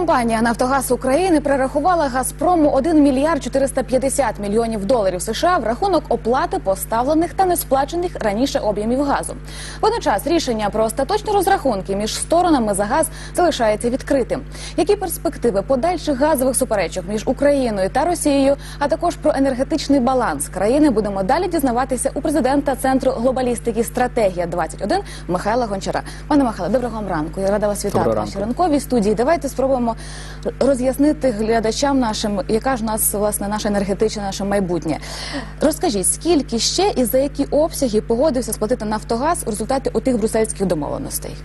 Компанія Нафтогаз України перерахувала Газпрому 1 мільярд 450 мільйонів доларів США в рахунок оплати поставлених та несплачених раніше об'ємів газу. Водночас рішення про остаточні розрахунки між сторонами за газ залишається відкритим. Які перспективи подальших газових суперечок між Україною та Росією, а також про енергетичний баланс країни будемо далі дізнаватися у президента центру глобалістики стратегія 21 Михайла Гончара. Пане Михайле, доброго вам ранку. Я рада вас вітати в ранковій студії. Давайте спробуємо роз'яснити глядачам нашим, яка ж нас власне наша енергетична, наше майбутнє. Розкажіть, скільки ще і за які обсяги погодився сплатити Нафтогаз у результаті отих брюссельських домовленостей?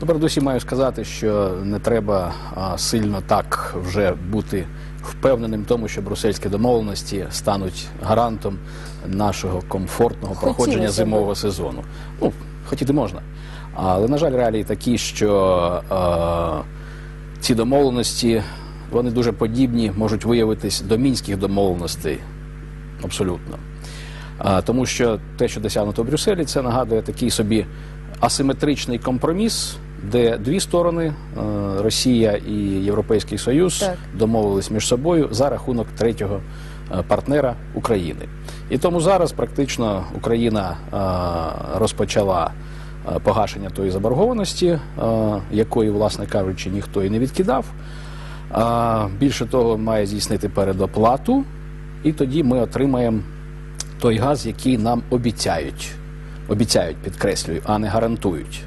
Ну, передусім маю сказати, що не треба а, сильно так вже бути впевненим в тому, що брусельські домовленості стануть гарантом нашого комфортного Хотілося проходження зимового сезону. Ну, хотіти можна. Але, на жаль, реалії такі, що е, ці домовленості вони дуже подібні, можуть виявитись до мінських домовленостей. Абсолютно. Тому що те, що досягнуто в Брюсселі, це нагадує такий собі асиметричний компроміс, де дві сторони е, Росія і Європейський Союз Так. домовились між собою за рахунок третього е, партнера України. І тому зараз практично Україна е, розпочала погашення тої заборгованості, е, якої, власне кажучи, ніхто і не відкидав. Більше того, має здійснити передоплату, і тоді ми отримаємо той газ, який нам обіцяють. Обіцяють, підкреслюю, а не гарантують.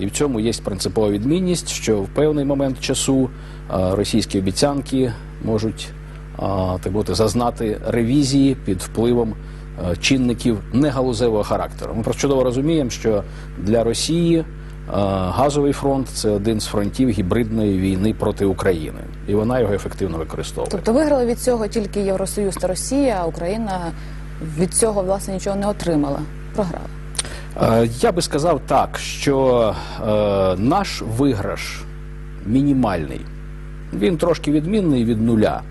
І в цьому є принципова відмінність, що в певний момент часу а, російські обіцянки можуть так бути, зазнати ревізії під впливом чинників негалузевого характеру. Ми просто чудово розуміємо, що для Росії газовий фронт це один з фронтів гібридної війни проти України, і вона його ефективно використовує. Тобто виграли від цього тільки Євросоюз та Росія, а Україна від цього власне нічого не отримала. Програла. Е, Я би сказав так, що е, наш виграш мінімальний. Він трошки відмінний від нуля,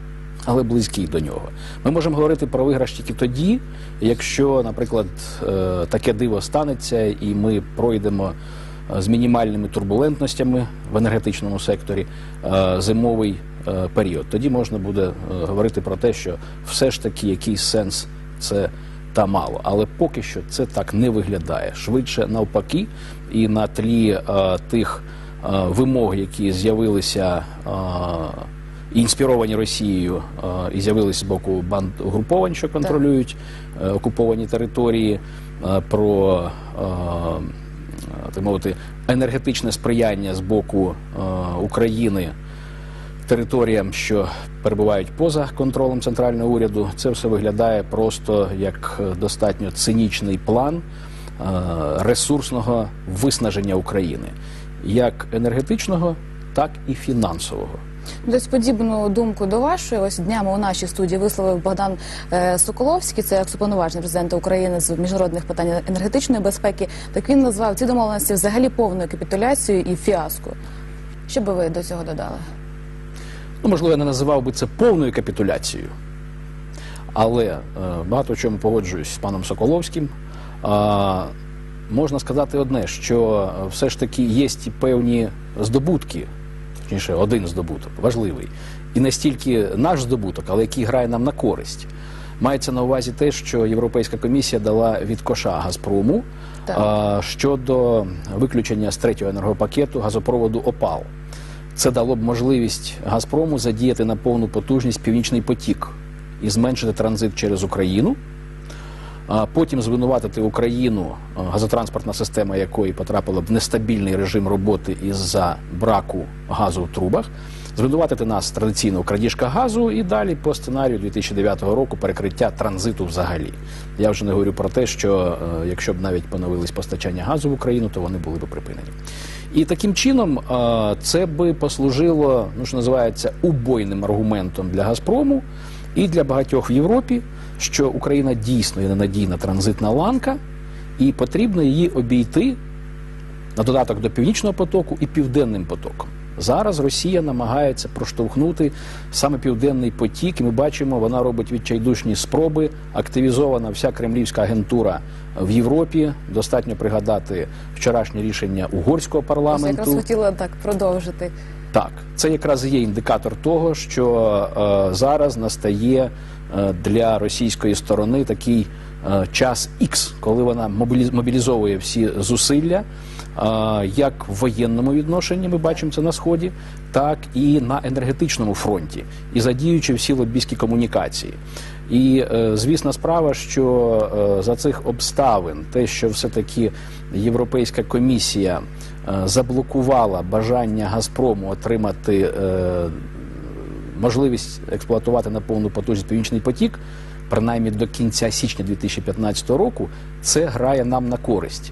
але близький до нього. Ми можемо говорити про виграш тільки тоді, якщо, наприклад, е, таке диво станеться, і ми пройдемо е, з мінімальними турбулентностями в енергетичному секторі е, зимовий період. Тоді можна буде говорити про те, що все ж таки якийсь сенс це та мало. Але поки що це так не виглядає. Швидше навпаки, і на тлі тих вимог, які з'явилися. І інспіровані Росією е, і з'явилися з боку банд угруповань, що контролюють е, окуповані території, е, про так мовити енергетичне сприяння з боку України територіям, що перебувають поза контролем центрального уряду, це все виглядає просто як достатньо цинічний план ресурсного виснаження України, як енергетичного, так і фінансового. Десь подібну думку до вашої. Ось днями у нашій студії висловив Богдан е, Соколовський, це екс-уповноважений президента України з міжнародних питань енергетичної безпеки. Так він назвав ці домовленості взагалі повною капітуляцією і фіаско. Що би ви до цього додали? Ну, можливо, я не називав би це повною капітуляцією, але е, багато в чому погоджуюсь з паном Соколовським. А, можна сказати одне, що е, все ж таки є певні здобутки, точніше, один здобуток, важливий, і не стільки наш здобуток, але який грає нам на користь. Мається на увазі те, що Європейська комісія дала від коша Газпрому а, щодо виключення з третього енергопакету газопроводу ОПАЛ. Це дало б можливість Газпрому задіяти на повну потужність північний потік і зменшити транзит через Україну. А потім звинуватити Україну, газотранспортна система якої потрапила в нестабільний режим роботи із-за браку газу в трубах, звинуватити нас традиційно у крадіжках газу і далі по сценарію 2009 року перекриття транзиту взагалі. Я вже не говорю про те, що е, якщо б навіть поновились постачання газу в Україну, то вони були б припинені. І таким чином е, це би послужило, ну що називається, убойним аргументом для Газпрому і для багатьох в Європі, що Україна дійсно є ненадійна транзитна ланка, і потрібно її обійти на додаток до північного потоку і південним потоком. Зараз Росія намагається проштовхнути саме південний потік, і ми бачимо, вона робить відчайдушні спроби. Активізована вся кремлівська агентура в Європі. Достатньо пригадати вчорашнє рішення угорського Просто якраз хотіла так продовжити. Так, це якраз є індикатор того, що е, зараз настає для російської сторони такий е, час X, коли вона мобіліз- мобілізовує всі зусилля, е, як в воєнному відношенні, ми бачимо це на сході, так і на енергетичному фронті, і задіючи всі лобійські комунікації. І е, звісна справа, що е, за цих обставин, те, що все-таки Європейська комісія е, заблокувала бажання Газпрому отримати е, можливість експлуатувати на повну потужність північний потік, принаймні до кінця січня 2015 року, це грає нам на користь.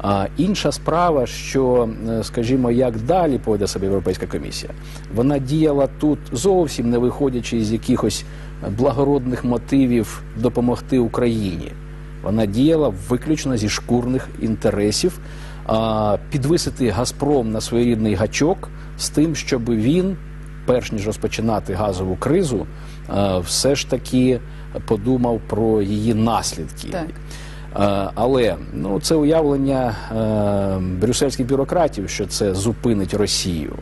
А інша справа, що, е, скажімо, як далі поведе себе Європейська комісія, вона діяла тут зовсім не виходячи з якихось благородних мотивів допомогти Україні. Вона діяла виключно зі шкурних інтересів підвисити Газпром на своєрідний гачок з тим, щоб він, перш ніж розпочинати газову кризу, все ж таки подумав про її наслідки. Так. Е, Але ну це уявлення е, брюссельських бюрократів, що це зупинить Росію.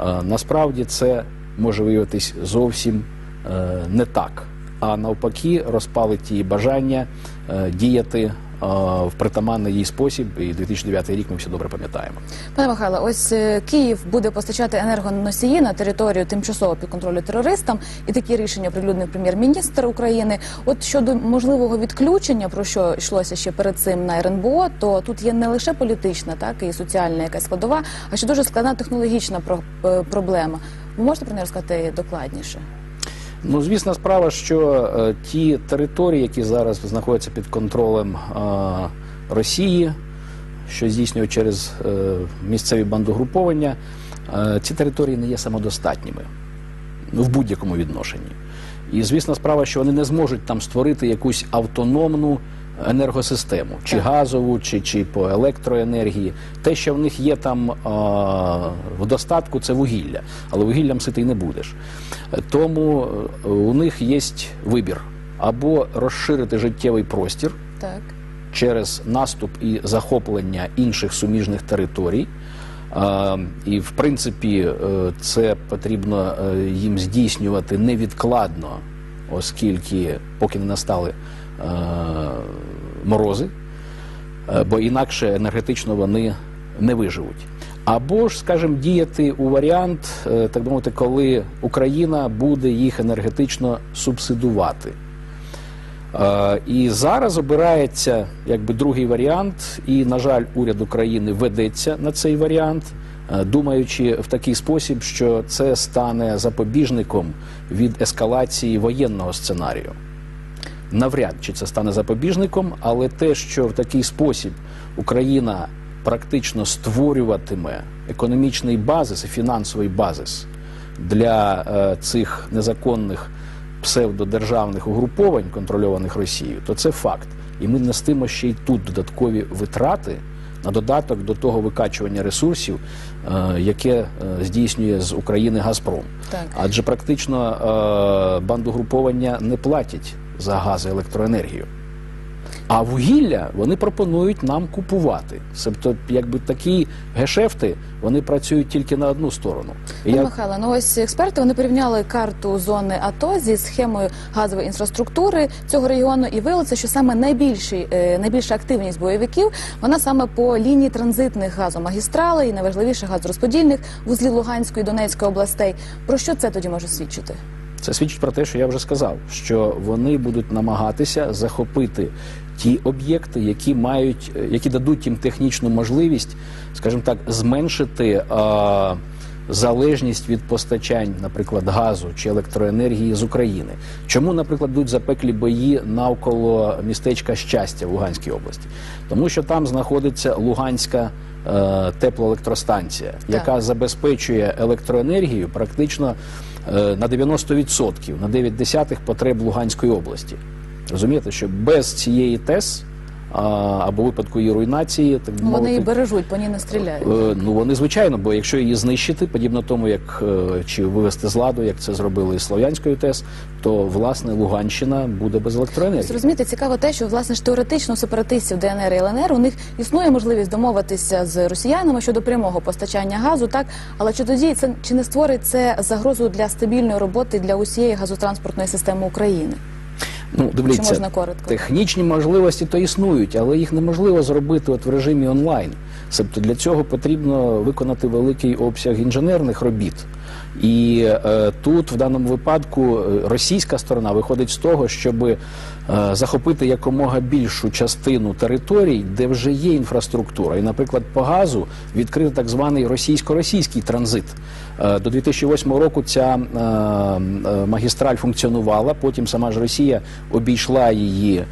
Е, насправді це може виявитись зовсім е, не так. А навпаки, розпалить її бажання е, діяти е, в притаманний їй спосіб. І 2009 рік ми всі добре пам'ятаємо. Пане Михайло, ось е, Київ буде постачати енергоносії на територію тимчасово під контролю терористам, і такі рішення прилюднив прем'єр-міністр України. От щодо можливого відключення, про що йшлося ще перед цим на РНБО, то тут є не лише політична, так і соціальна якась складова, а ще дуже складна технологічна е, проблема. Ви можете про неї розказати докладніше? Ну, звісна справа, що е, ті території, які зараз знаходяться під контролем е, Росії, що здійснюють через е, місцеві бандогруповання, е, ці території не є самодостатніми ну, в будь-якому відношенні. І звісна справа, що вони не зможуть там створити якусь автономну енергосистему, чи Так. газову, чи, чи по електроенергії. Те, що в них є там а, в достатку, це вугілля, але вугіллям ситий не будеш. Тому е, у них є вибір або розширити життєвий простір Так. через наступ і захоплення інших суміжних територій. І, в принципі, е, це потрібно е, їм здійснювати невідкладно, оскільки поки не настали морози, е, бо інакше енергетично вони не виживуть. Або ж, скажімо, діяти у варіант, е, так би мовити, коли Україна буде їх енергетично субсидувати. Е, І зараз обирається якби другий варіант, і, на жаль, уряд України ведеться на цей варіант, е, думаючи в такий спосіб, що це стане запобіжником від ескалації воєнного сценарію. Навряд чи це стане запобіжником, але те, що в такий спосіб Україна практично створюватиме економічний базис і фінансовий базис для е, цих незаконних псевдодержавних угруповань, контрольованих Росією, то це факт. І ми нестимо ще й тут додаткові витрати на додаток до того викачування ресурсів, е, яке е, здійснює з України Газпром. Так. Адже практично е, бандугруповання не платять за газ і електроенергію. А вугілля вони пропонують нам купувати. Тобто, якби такі гешефти вони працюють тільки на одну сторону. Пане я Михайло, ну ось експерти вони порівняли карту зони АТО зі схемою газової інфраструктури цього регіону і виявилося, що саме найбільший, е, найбільша активність бойовиків вона саме по лінії транзитних газомагістралей і найважливіше газорозподільних вузлів Луганської і Донецької областей. Про що це тоді може свідчити? Це свідчить про те, що я вже сказав, що вони будуть намагатися захопити ті об'єкти, які мають, е, які дадуть їм технічну можливість, скажімо так, зменшити е, залежність від постачань, наприклад, газу чи електроенергії з України. Чому, наприклад, йдуть запеклі бої навколо містечка щастя в Луганській області? Тому що там знаходиться Луганська е, теплоелектростанція, яка забезпечує електроенергію практично е, на 90%, на 9 десятих потреб Луганської області. Розумієте, що без цієї ТЕС а, або випадку її руйнації, так би Ну, Вони її бережуть, по ній не стріляють. Е, Ну вони звичайно, бо якщо її знищити, подібно тому, як е, чи вивести з ладу, як це зробили із Слов'янською ТЕС, то власне Луганщина буде без електроенергії. Розумієте, цікаво те, що власне ж теоретично у сепаратистів ДНР і ЛНР у них існує можливість домовитися з росіянами щодо прямого постачання газу, так але чи тоді це чи не створить це загрозу для стабільної роботи для усієї газотранспортної системи України? Ну, дивіться, Чи можна коротко? технічні можливості то існують, але їх неможливо зробити от в режимі онлайн. Тобто для цього потрібно виконати великий обсяг інженерних робіт. І е, тут, в даному випадку, е, російська сторона виходить з того, щоб е, захопити якомога більшу частину територій, де вже є інфраструктура. І, наприклад, по газу відкрити так званий російсько-російський транзит. Е, До 2008 року ця е, е, магістраль функціонувала. Потім сама ж Росія обійшла її е,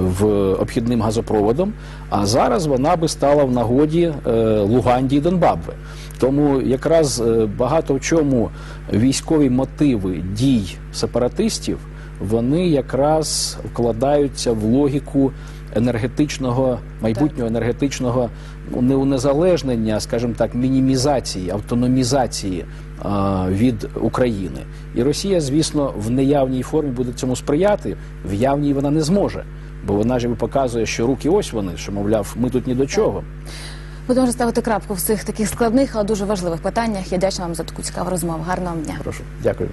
в обхідним газопроводом. А зараз вона би стала в нагоді е, Луганді і Донбабве. Тому якраз е, багато в чому військові мотиви дій сепаратистів вони якраз вкладаються в логіку енергетичного майбутнього енергетичного ну, не унезалежнення, а, скажімо так, мінімізації, автономізації а, від України. І Росія, звісно, в неявній формі буде цьому сприяти, в явній вона не зможе. Бо вона ж показує, що руки ось вони, що мовляв, ми тут ні до чого. Будемо вже ставити крапку в цих таких складних, але дуже важливих питаннях. Я дякую вам за таку цікаву розмову. Гарного дня. Прошу, дякую.